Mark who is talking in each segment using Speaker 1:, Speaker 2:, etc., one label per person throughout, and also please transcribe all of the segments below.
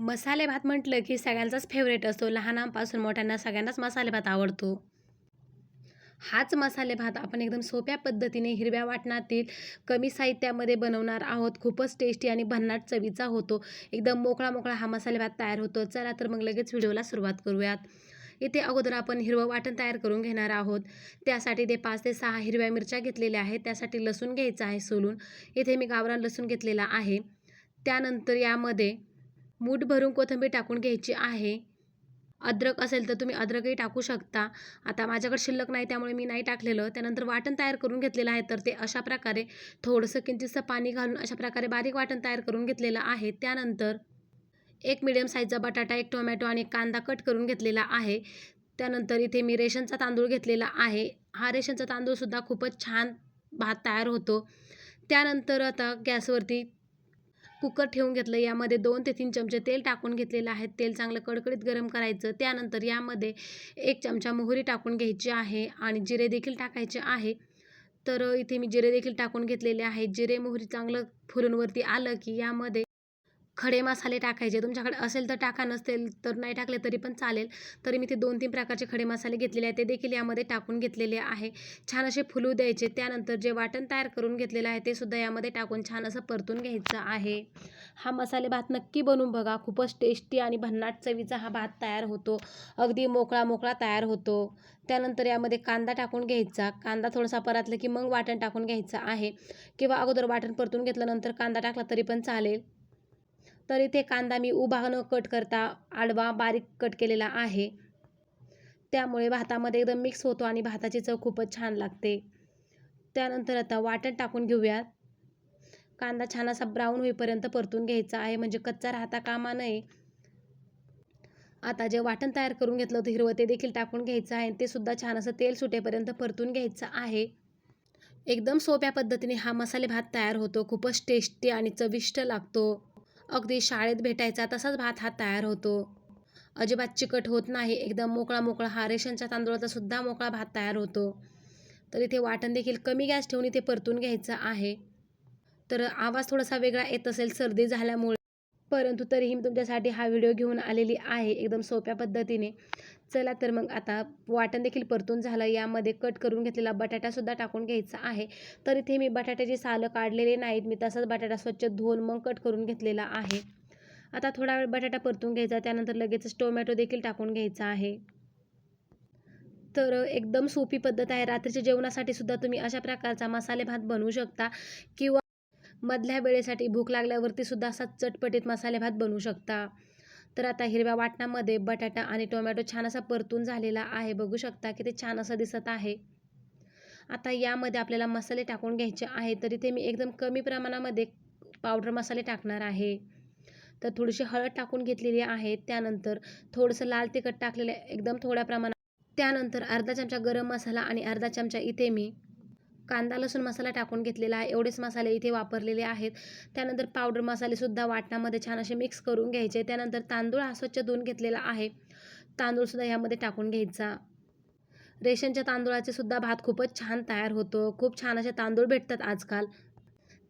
Speaker 1: मसाले भात म्हटलं की सगळ्यांचाच फेवरेट असतो. लहानांपासून मोठ्यांना सगळ्यांनाच मसाले भात आवडतो. हाच मसाले भात आपण एकदम सोप्या पद्धतीने हिरव्या वाटणातील कमी साहित्यामध्ये बनवणार आहोत. खूपच टेस्टी आणि भन्नाट चवीचा होतो. एकदम मोकळा मोकळा हा मसाले भात तयार होतो. चला तर मग लगेच व्हिडिओला सुरुवात करूयात. इथे अगोदर आपण हिरवं वाटण तयार करून घेणार आहोत. त्यासाठी ते पाच ते सहा हिरव्या मिरच्या घेतलेल्या आहेत. त्यासाठी लसूण घ्यायचं आहे सोलून. इथे मी गावरान लसूण घेतलेला आहे. त्यानंतर यामध्ये मूठ भरून कोथिंबीर टाकून घ्यायची आहे. अद्रक असेल तर तुम्ही अद्रकही टाकू शकता. आता माझ्याकडे शिल्लक नाही त्यामुळे मी नाही टाकलेलं. त्यानंतर वाटण तयार करून घेतलेलं आहे तर ते अशा प्रकारे थोडंसं किंचितसं पाणी घालून अशा प्रकारे बारीक वाटण तयार करून घेतलेलं आहे. त्यानंतर एक मिडियम साईजचा बटाटा एक टोमॅटो आणि कांदा कट करून घेतलेला आहे. त्यानंतर इथे मी रेशनचा तांदूळ घेतलेला आहे. हा रेशनचा तांदूळसुद्धा खूपच छान भात तयार होतो. त्यानंतर आता गॅसवरती कुकर ठेवून घेतलं. यामध्ये दोन ते तीन चमचे तेल टाकून घेतलेलं आहे. तेल चांगलं कडकडीत गरम करायचं. त्यानंतर यामध्ये एक चमचा मोहरी टाकून घ्यायची आहे आणि जिरे देखील टाकायचे आहे. तर इथे मी जिरे देखील टाकून घेतलेले आहे जिरे मोहरी चांगलं फुलूनवरती आलं की यामध्ये खडे मसाले टाकायचे. तुमच्याकडे असेल तर टाका नसेल तर नाही टाकले तरी पण चालेल. तरी मी ते दोन तीन प्रकारचे खडे मसाले घेतलेले आहेत. ते देखील यामध्ये टाकून घेतलेले आहे. छान असे फुलू द्यायचे. त्यानंतर जे वाटण तयार करून घेतलेलं आहे ते सुद्धा यामध्ये टाकून छान असं परतून घ्यायचं आहे. हा मसाले भात नक्की बनवून बघा. खूपच टेस्टी आणि भन्नाट चवीचा हा भात तयार होतो. अगदी मोकळा मोकळा तयार होतो. त्यानंतर यामध्ये कांदा टाकून घ्यायचा. कांदा थोडासा परतला की मग वाटण टाकून घ्यायचं आहे. किंवा अगोदर वाटण परतून घेतल्यानंतर कांदा टाकला तरी पण चालेल. तर इथे कांदा मी उभा न कट करता आडवा बारीक कट केलेला आहे. त्यामुळे भातामध्ये एकदम मिक्स होतो आणि भाताची चव खूपच छान लागते. त्यानंतर आता वाटण टाकून घेऊयात. कांदा छान असा ब्राऊन होईपर्यंत परतून घ्यायचा आहे म्हणजे कच्चा राहता कामा नये. आता जे वाटण तयार करून घेतलं होतं हिरवं ते देखील टाकून घ्यायचं आहे ते सुद्धा छान असं तेल सुटेपर्यंत परतून घ्यायचं आहे. एकदम सोप्या पद्धतीने हा मसाले भात तयार होतो. खूपच टेस्टी आणि चविष्ट लागतो. अगदी शाळेत भेटायचा तसाच भात हा तयार होतो. अजिबात चिकट होत नाही. एकदम मोकळा मोकळा हा रेशनच्या तांदूळाचा सुद्धा मोकळा भात तयार होतो. तर इथे वाटण देखील कमी गॅस ठेवून इथे परतून घ्यायचं आहे. तर आवाज थोडासा वेगळा येत असेल सर्दी झाल्यामुळे. परंतु तरीही मी तुमच्यासाठी हा व्हिडिओ घेऊन आलेली आहे. एकदम सोप्या पद्धतीने. चला तर मग आता वाटण देखील परतून झालं. यामध्ये कट करून घेतलेला बटाटासुद्धा टाकून घ्यायचा आहे. तर इथे मी बटाट्याची सालं काढलेले नाहीत. मी तसाच बटाटा स्वच्छ धुवून मग कट करून घेतलेला आहे. आता थोडा वेळ बटाटा परतून घ्यायचा. त्यानंतर लगेचच टोमॅटो देखील टाकून घ्यायचा आहे. तर एकदम सोपी पद्धत आहे. रात्रीच्या जेवणासाठी सुद्धा तुम्ही अशा प्रकारचा मसाले भात बनवू शकता किंवा मधल्या वेळेसाठी भूक लागल्यावरती सुद्धा असा चटपटीत मसाले भात बनवू शकता. तर आता हिरव्या वाटणामध्ये बटाटा आणि टोमॅटो छान असा परतून झालेला आहे. बघू शकता की ते छान असं दिसत आहे. आता यामध्ये आपल्याला मसाले टाकून घ्यायचे आहे तर इथे मी एकदम कमी प्रमाणामध्ये पावडर मसाले टाकणार आहे. तर थोडीशी हळद टाकून घेतलेली आहे. त्यानंतर थोडंसं लाल तिखट टाकलेलं एकदम थोड्या प्रमाणात. त्यानंतर अर्धा चमचा गरम मसाला आणि अर्धा चमचा इथे मी कांदा लसूण मसाला टाकून घेतलेला आहे. एवढेच मसाले इथे वापरलेले आहेत. त्यानंतर पावडर मसालेसुद्धा वाटणामध्ये छान असे मिक्स करून घ्यायचे. त्यानंतर तांदूळ हा स्वच्छ धुवून घेतलेला आहे. तांदूळसुद्धा ह्यामध्ये टाकून घ्यायचा. रेशनच्या तांदूळाचे सुद्धा भात खूपच छान तयार होतो. खूप छान असे तांदूळ भेटतात आजकाल.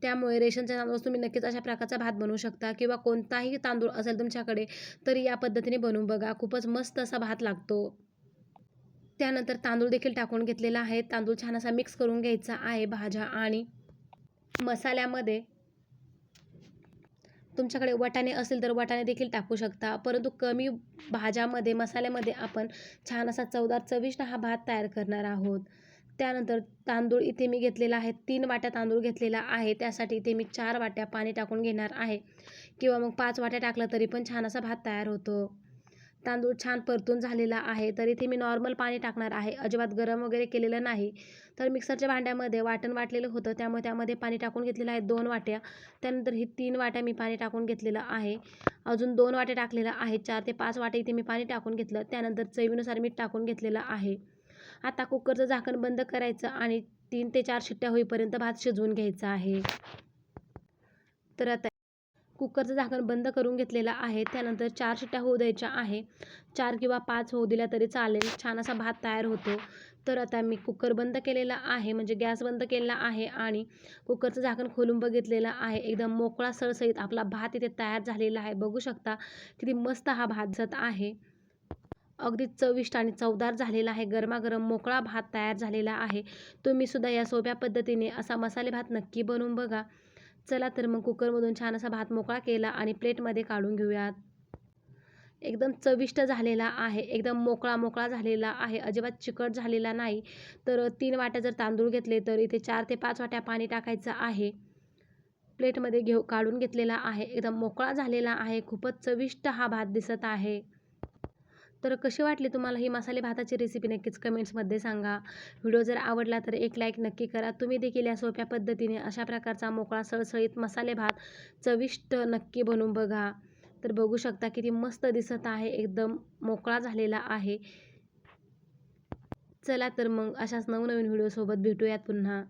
Speaker 1: त्यामुळे रेशनच्या तांदूळ तुम्ही नक्कीच अशा प्रकारचा भात बनवू शकता किंवा कोणताही तांदूळ असेल तुमच्याकडे तरी या पद्धतीने बनवून बघा. खूपच मस्त असा भात लागतो. त्यानंतर तांदूळ देखील टाकून घेतलेला आहे. तांदूळ छान असा मिक्स करून घ्यायचा आहे भाज्या आणि मसाल्यामध्ये. तुमच्याकडे वाटाणे असेल तर वाटाणे देखील टाकू शकता. परंतु कमी भाज्यामध्ये मसाल्यामध्ये आपण छान असा चवदार चविष्ट हा भात तयार करणार आहोत. त्यानंतर तांदूळ इथे मी घेतलेला आहे. तीन वाट्या तांदूळ घेतलेला आहे. त्यासाठी इथे मी चार वाट्या पाणी टाकून घेणार आहे. किंवा मग पाच वाट्या टाकलं तरी पण छान असा भात तयार होतो. तांदूळ छान परतून झालेला आहे. तर इथे मी नॉर्मल पाणी टाकणार आहे. अजिबात गरम वगैरे केलेलं नाही. तर मिक्सरच्या भांड्यामध्ये वाटण वाटलेलं होतं. त्यामुळे त्यामध्ये पाणी टाकून घेतलेलं आहे दोन वाट्या. त्यानंतर ही तीन वाट्या मी पाणी टाकून घेतलेलं आहे. अजून दोन वाटे टाकलेलं आहे चार ते पाच वाटे इथे मी पाणी टाकून घेतलं. त्यानंतर चवीनुसार मीठ टाकून घेतलेलं आहे. आता कुकरचं झाकण बंद करायचं आणि तीन ते चार शिट्ट्या होईपर्यंत भात शिजवून घ्यायचा आहे. तर आता कुकरचं झाकण बंद करून घेतलेलं आहे. त्यानंतर चार शिट्ट्या होऊ द्यायच्या आहे. चार किंवा पाच होऊ दिल्या तरी चालेल. छान असा भात तयार होतो. तर आता मी कुकर बंद केलेला आहे. म्हणजे गॅस बंद केलेला आहे आणि कुकरचं झाकण खोलून बघितलेलं आहे. एकदम मोकळा सळसळीत आपला भात इथे तयार झालेला आहे. बघू शकता किती मस्त हा भात जात आहे. अगदी चविष्ट आणि चवदार झालेला आहे. गरमागरम मोकळा भात तयार झालेला आहे. तुम्ही सुद्धा या सोप्या पद्धतीने असा मसाले भात नक्की बनवून बघा. चला तर मग कुकरमधून छान असा भात मोकळा केला आणि प्लेटमध्ये काढून घेऊयात. एकदम चविष्ट झालेला आहे. एकदम मोकळा मोकळा झालेला आहे. अजिबात चिकट झालेला नाही. तर तीन वाट्या जर तांदूळ घेतले तर इथे चार ते पाच वाट्या पाणी टाकायचं आहे. प्लेटमध्ये घेऊ काढून घेतलेला आहे. एकदम मोकळा झालेला आहे. खूपच चविष्ट हा भात दिसत आहे. तर कशी वाटली तुम्हाला ही मसाले भाताची रेसिपी नक्कीच कमेंट्समध्ये सांगा. व्हिडिओ जर आवडला तर एक लाईक नक्की करा. तुम्ही देखील या सोप्या पद्धतीने अशा प्रकारचा मोकळा सळसळीत मसाले भात चविष्ट नक्की बनवून बघा. तर बघू शकता किती मस्त दिसत आहे. एकदम मोकळा झालेला आहे. चला तर मग अशाच नवनवीन व्हिडिओसोबत भेटूयात पुन्हा.